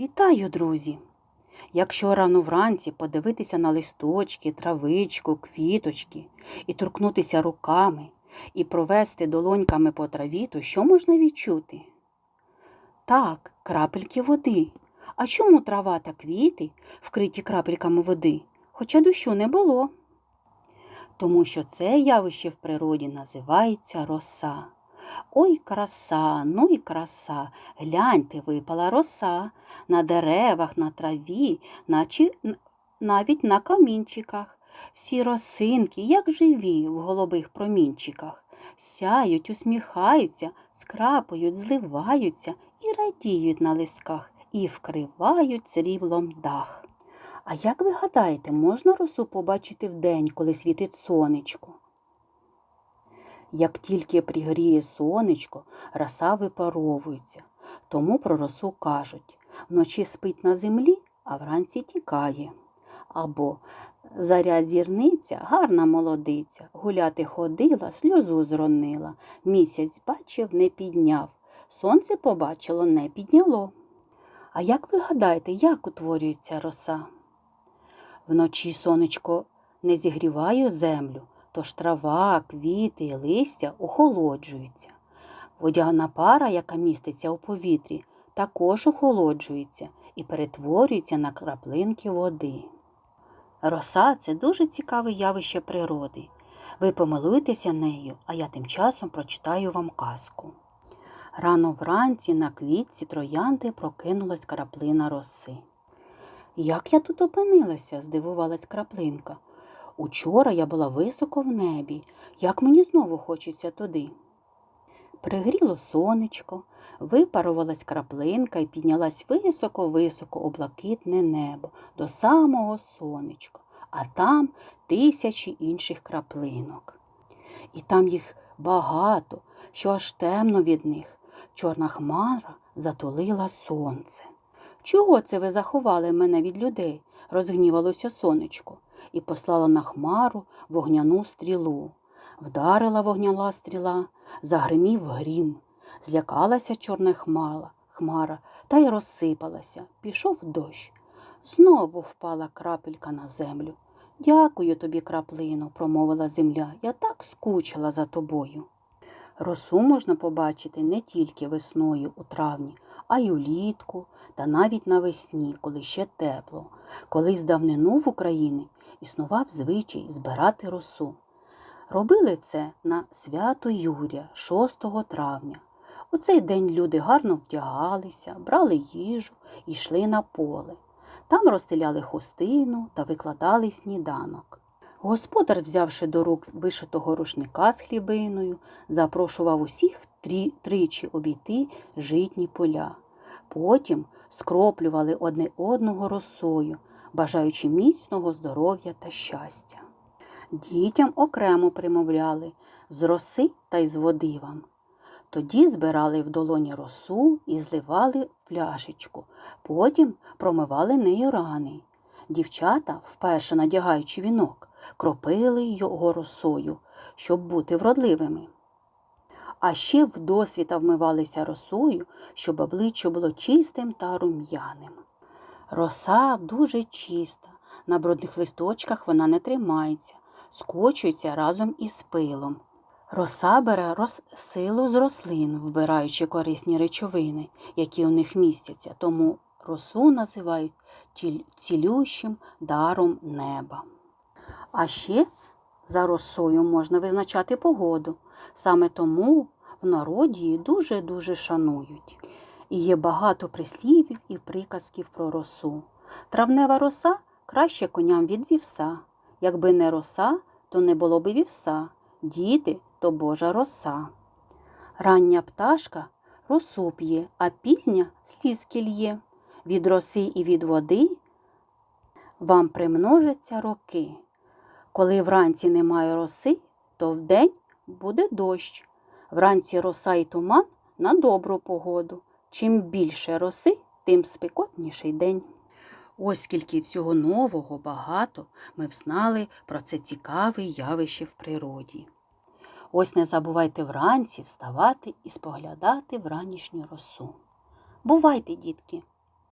Вітаю, друзі! Якщо рано вранці подивитися на листочки, травичку, квіточки і торкнутися руками і провести долоньками по траві, то що можна відчути? Так, крапельки води. А чому трава та квіти вкриті крапельками води, хоча дощу не було? Тому що це явище в природі називається роса. Ой, краса, ну і краса, гляньте, випала роса на деревах, на траві, наче навіть на камінчиках. Всі росинки, як живі в голубих промінчиках, сяють, усміхаються, скрапають, зливаються і радіють на листках, і вкривають сріблом дах. А як ви гадаєте, можна росу побачити вдень, коли світить сонечко? Як тільки пригріє сонечко, роса випаровується. Тому про росу кажуть вночі спить на землі, а вранці тікає. Або заря зірниця, гарна молодиця, гуляти ходила, сльозу зронила, місяць бачив, не підняв, сонце побачило, не підняло. А як ви гадаєте, як утворюється роса? Вночі сонечко не зігріває землю, тож трава, квіти і листя охолоджуються. Водяна пара, яка міститься у повітрі, також охолоджується і перетворюється на краплинки води. Роса це дуже цікаве явище природи. Ви помилуйтеся нею, а я тим часом прочитаю вам казку. Рано вранці на квітці троянди прокинулась краплина роси. Як я тут опинилася? здивувалась краплинка. Учора я була високо в небі. Як мені знову хочеться туди? Пригріло сонечко, випарувалась краплинка і піднялась високо-високо у блакитне небо до самого сонечка, а там тисячі інших краплинок. І там їх багато, що аж темно від них. Чорна хмара затулила сонце. Чого це ви заховали мене від людей? розгнівалося сонечко, і послала на хмару вогняну стрілу. Вдарила вогняна стріла, загримів грім. Злякалася чорна хмара, хмара та й розсипалася. Пішов дощ. Знову впала крапелька на землю. Дякую тобі, краплино, промовила земля. Я так скучила за тобою. Росу можна побачити не тільки весною у травні, а й улітку та навіть навесні, коли ще тепло. Колись давнину в Україні існував звичай збирати росу. Робили це на свято Юрія 6 травня. У цей день люди гарно вдягалися, брали їжу і йшли на поле. Там розстеляли хустину та викладали сніданок. Господар, взявши до рук вишитого рушника з хлібиною, запрошував усіх тричі обійти житні поля. Потім скроплювали одне одного росою, бажаючи міцного здоров'я та щастя. Дітям окремо примовляли з роси та й з води вам. Тоді збирали в долоні росу і зливали в пляшечку, потім промивали нею рани. Дівчата, вперше надягаючи вінок, кропили його росою, щоб бути вродливими. А ще вдосвіта вмивалися росою, щоб обличчя було чистим та рум'яним. Роса дуже чиста, на брудних листочках вона не тримається, скочується разом із пилом. Роса бере роз... силу з рослин, вбираючи корисні речовини, які у них містяться, тому росу називають цілющим даром неба. А ще за росою можна визначати погоду. Саме тому в народі її дуже-дуже шанують. І є багато прислівів і приказків про росу. Травнева роса краще коням від вівса. Якби не роса, то не було би вівса. Діти то Божа роса. Рання пташка росу п'є, а пізня слізки лє. Від роси і від води вам примножаться роки. Коли вранці немає роси, то вдень буде дощ. Вранці роса і туман на добру погоду. Чим більше роси, тим спекотніший день. Ось скільки всього нового, багато ми взнали про це цікаве явище в природі. Ось не забувайте вранці вставати і споглядати вранішню росу. Бувайте, дітки!